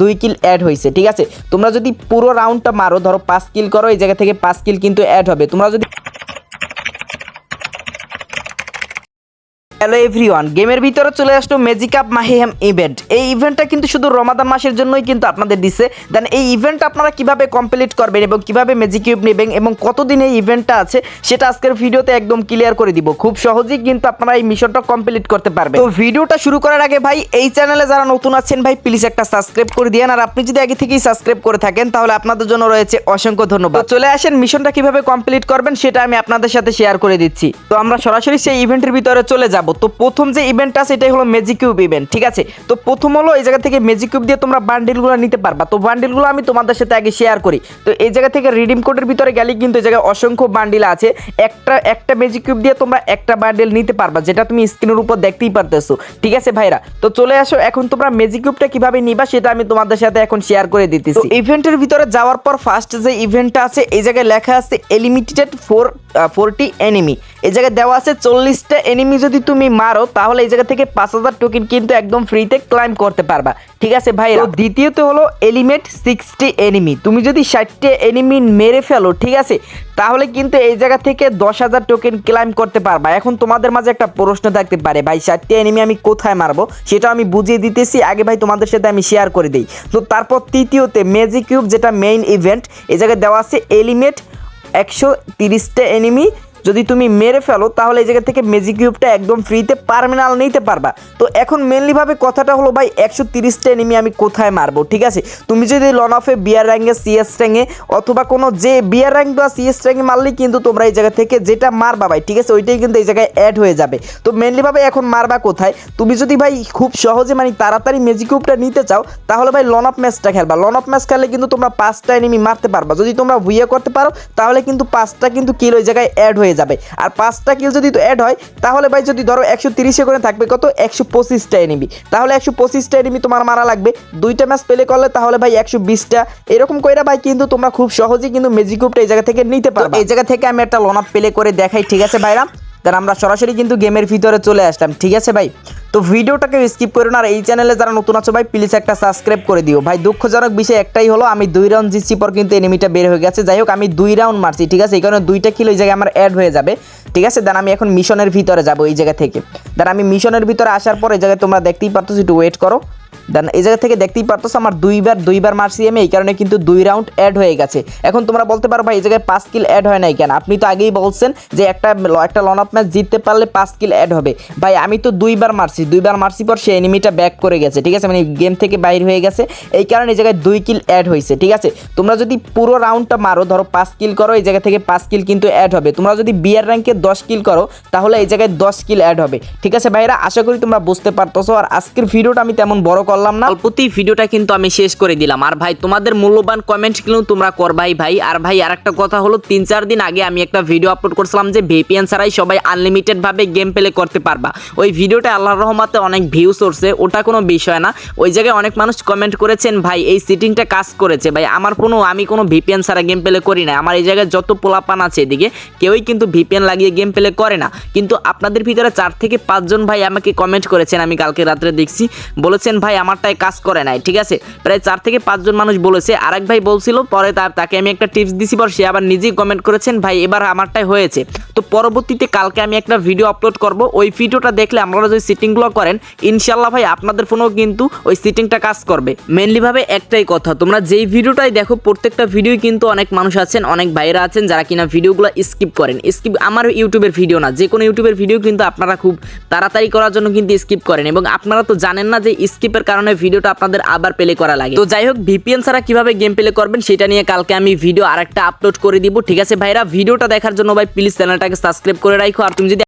দুই কিল অ্যাড হয়েছে ঠিক আছে? তোমরা যদি পুরো রাউন্ডটা মারো, ধরো পাঁচ কিল করো, এই জায়গা থেকে পাঁচ কিল কিন্তু অ্যাড হবে। তোমরা যদি হ্যালো এভরিওয়ান গেমের ভিতরে চলে আসলো ম্যাজিক আপ মাহিহাম ইভেন্ট এই ইভেন্টটা কিন্তু শুধু রমাদান মাসের জন্যই কিন্তু আপনাদের দিছে। দেন এই ইভেন্ট আপনারা কীভাবে কমপ্লিট করবেন এবং কীভাবে ম্যাজিক কিউব নেবেন এবং কতদিন এই ইভেন্টটা আছে, সেটা আজকের ভিডিওতে একদম ক্লিয়ার করে দিব। খুব সহজেই কিন্তু আপনারা এই মিশনটা কমপ্লিট করতে পারবেন। তো ভিডিওটা শুরু করার আগে ভাই, এই চ্যানেলে যারা নতুন আছেন ভাই প্লিজ একটা সাবস্ক্রাইব করে দিয়েন। আর আপনি যদি আগে থেকেই সাবস্ক্রাইব করে থাকেন, তাহলে আপনাদের জন্য রয়েছে অসংখ্য ধন্যবাদ। চলে আসেন মিশনটা কীভাবে কমপ্লিট করবেন, সেটা আমি আপনাদের সাথে শেয়ার করে দিচ্ছি। তো আমরা সরাসরি সেই ইভেন্টের ভিতরে চলে যাব। তো প্রথম যে ইভেন্টটা আছে, এটাই হলো ম্যাজিক কিউব ইভেন্ট ঠিক আছে? তো প্রথম হলো এই জায়গা থেকে ম্যাজিক কিউব দিয়ে তোমরা বান্ডিলগুলো নিতে পারবা। তো বান্ডিলগুলো আমি তোমাদের সাথে আগে শেয়ার করি। তো এই জায়গা থেকে রিডিম কোডের ভিতরে গেলে কিন্তু এই জায়গায় অসংখ্য বান্ডিল আছে। একটা একটা ম্যাজিক কিউব দিয়ে তোমরা একটা বান্ডিল নিতে পারবা, যেটা তুমি স্ক্রিনের উপর দেখতেই পারতেছো, ঠিক আছে ভাইরা? তো চলে আসো, এখন তোমরা ম্যাজিক কিউবটা কীভাবে নিবা, সেটা আমি তোমাদের সাথে এখন শেয়ার করে দিতেছি। ইভেন্টের ভিতরে যাওয়ার পর ফার্স্ট যে ইভেন্টটা আছে, এই জায়গায় লেখা আছে এলিমিটেড ফোর ফোরটি এনিমি এই জায়গায় দেওয়া আছে চল্লিশটা এনিমি যদি তুমি মারো, তাহলে এই জায়গা থেকে পাঁচ হাজার টোকেন কিন্তু একদম ফ্রিতে ক্লাইম করতে পারবা। ঠিক আছে ভাই দ্বিতীয়ত হলো এলিমেট সিক্সটি এনিমি তুমি যদি ষাটটি এনিমি মেরে ফেলো, ঠিক আছে, তাহলে কিন্তু এই জায়গা থেকে দশ হাজার টোকেন ক্লাইম করতে পারবা। এখন তোমাদের মাঝে একটা প্রশ্ন থাকতে পারে, ভাই, ষাটটি এনিমি আমি কোথায় মারবো? সেটা আমি বুঝিয়ে দিতেছি, আগে ভাই তোমাদের সাথে আমি শেয়ার করে দিই। তো তারপর তৃতীয়তে ম্যাজিক কিউব যেটা মেইন ইভেন্ট এই জায়গায় দেওয়া আছে এলিমেট একশো তিরিশটা এনিমি যদি তুমি মেরে ফেলো, তাহলে এই জায়গা থেকে ম্যাজিক কিউবটা একদম ফ্রিতে পারমিনাল নিতে পারবা। তো এখন মেনলিভাবে কথাটা হলো, ভাই, একশো তিরিশটা এনিমি আমি কোথায় মারবো? ঠিক আছে? তুমি যদি লন অফে বিয়ার র্যাঙ্গে সিএস র্যাঙ্গে অথবা কোনো যে বিয়ার র্যাঙ্ক বা সিএস র্যাঙ্গে মারলেই কিন্তু তোমরা এই জায়গা থেকে যেটা মারবা, ভাই, ঠিক আছে? ওইটাই কিন্তু এই জায়গায় অ্যাড হয়ে যাবে। তো মেনলিভাবে এখন মারবা কোথায়? তুমি যদি, ভাই, খুব সহজে মানে তাড়াতাড়ি ম্যাজিক কিউবটা নিতে চাও, তাহলে, ভাই লন অফ ম্যাচটা খেলবা। লন অফ ম্যাচ খেললে কিন্তু তোমরা পাঁচটা এনিমি মারতে পারবা। যদি তোমরা ভুইয়া করতে পারো, তাহলে কিন্তু পাঁচটা কিন্তু কিল ওই জায়গায় অ্যাড হয়ে যাবে। আর পাঁচটা কিল যদি অ্যাড হয় তাহলে ভাই যদি ধরো একশো তিরিশে করে থাকবে কত? একশো পঁচিশটা এনিমি তাহলে একশো পঁচিশটা এনিমি তোমার মারা লাগবে। দুইটা ম্যাচ পেলে করলে তাহলে ভাই একশো বিশটা। এরকম কইরা ভাই কিন্তু তোমরা খুব সহজেই কিন্তু ম্যাজিক গ্রুপটা এই জায়গা থেকে নিতে পারো এই জায়গা থেকে আমি একটা লন আপ প্লে করে দেখাই ঠিক আছে ভাইরা দেন আমরা সরাসরি কিন্তু গেমের ভিতরে চলে আসলাম ঠিক আছে ভাই? তো ভিডিওটাকে স্কিপ করো না, আর এই চ্যানেলে যারা নতুন আছো ভাই প্লিজ একটা সাবস্ক্রাইব করে দিও। ভাই, দুঃখজনক বিষয় একটাই হলো, আমি দুই রাউন্ড জিতছি পর কিন্তু এনিমিটা বের হয়ে গেছে। যাই হোক, আমি দুই রাউন্ড মারছি, ঠিক আছে? এই কারণে দুইটা কিলো এই জায়গায় আমার অ্যাড হয়ে যাবে, ঠিক আছে? দেন আমি এখন মিশনের ভিতরে যাব এই জায়গা থেকে। দেন আমি মিশনের ভিতরে আসার পর এই জায়গায় তোমরা দেখতেই পারতো একটু ওয়েট করো। দেন এই জায়গা থেকে দেখতেই পারতো আমার দুইবার দুইবার মারছি আমি, এই কারণে কিন্তু দুই রাউন্ড অ্যাড হয়ে গেছে। এখন তোমরা বলতে পারো ভাই, এই জায়গায় পাঁচ কিল অ্যাড হয় নাই কেন? আপনি তো আগেই বলছেন যে একটা একটা লন আপ ম্যাচ জিততে পারলে পাঁচ কিল অ্যাড হবে। ভাই, আমি তো দুইবার মারছি দুইবার মারছি পর সে এনিমিটা ব্যাক করে গেছে, ঠিক আছে? মানে গেম থেকে বাইর হয়ে গেছে। এই কারণে এই জায়গায় দুই কিল অ্যাড হয়েছে, ঠিক আছে? তোমরা যদি পুরো রাউন্ডটা মারো, ধরো পাঁচ কিল করো, এই জায়গা থেকে পাঁচ কিল কিন্তু অ্যাড হবে। তোমরা যদি বিয়ার র্যাঙ্কে দশ কিল করো, তাহলে এই জায়গায় দশ কিল অ্যাড হবে, ঠিক আছে ভাইরা আশা করি তোমরা বুঝতে পারতেছো। আর আজকের ভিডিওটা আমি তেমন বড় করলাম না। অল্পতেই ভিডিওটা কিন্তু আমি শেষ করে দিলাম। আর ভাই, তোমাদের মূল্যবান কমেন্ট কিন্তু তোমরা করবাই ভাই। আর ভাই আর একটা কথা হলো, তিন চার দিন আগে আমি একটা ভিডিও আপলোড করছিলাম যে ভিপিএন ছাড়াই সবাই আনলিমিটেড ভাবে গেম প্লে করতে পারবা। ওই ভিডিওটা আল্লাহর রহমতে অনেক ভিউস উঠছে, ওটা কোনো বিষয় না। ওই জায়গায় অনেক মানুষ কমেন্ট করেছেন, ভাই, এই সিটিংটা কাজ করেছে। ভাই, আমার কোনো, আমি কোনো ভিপিএন ছাড়া গেম প্লে করি না। আমার এই জায়গায় যত পোলাপান আছে এদিকে, কেউই কিন্তু ভিপিএন লাগিয়ে গেম প্লে করে না। কিন্তু আপনাদের ভিতরে চার থেকে পাঁচজন ভাই আমাকে কমেন্ট করেছেন, আমি কালকে রাত্রে দেখছি। বলেছেন, ভাই আমারটাই কাজ করে নাই, ঠিক আছে? প্রায় চার থেকে পাঁচজন মানুষ বলেছে, আরেক ভাই বলছিল, পরে তার, তাকে আমি একটা টিপস দিছি, পর সে আবার নিজেই কমেন্ট করেছেন, ভাই, এবার আমারটাই হয়েছে। তো পরবর্তীতে কালকে আমি একটা ভিডিও আপলোড করব, ওই ভিডিওটা দেখলে আপনারা যদি সিটিংগুলো করেন ইনশাল্লাহ ভাই আপনাদের ফোনেও কিন্তু ওই সিটিংটা কাজ করবে। মেনলি ভাবে একটাই কথা, তোমরা যেই ভিডিওটাই দেখো, প্রত্যেকটা ভিডিও কিন্তু অনেক মানুষ আছেন, অনেক ভাইরা আছেন, যারা কিনা ভিডিওগুলো স্কিপ করেন। স্কিপ আমার ইউটিউবের ভিডিও না, যে কোনো ইউটিউবের ভিডিও কিন্তু আপনারা খুব তাড়াতাড়ি করার জন্য কিন্তু স্কিপ করেন। এবং আপনারা তো জানেন না যে স্কিপের কারণে ভিডিওটা আপনাদের আবার প্লে করা লাগে। তো যাই হোক ভিপিএন ছাড়া কীভাবে গেম প্লে করবেন সেটা নিয়ে কালকে আমি ভিডিও আরেকটা আপলোড করে দিব, ঠিক আছে ভাইরা? ভিডিওটা দেখার জন্য ভাই প্লিজ চ্যানেলটাকে সাবস্ক্রাইব করে রাখো। আর তুমি যদি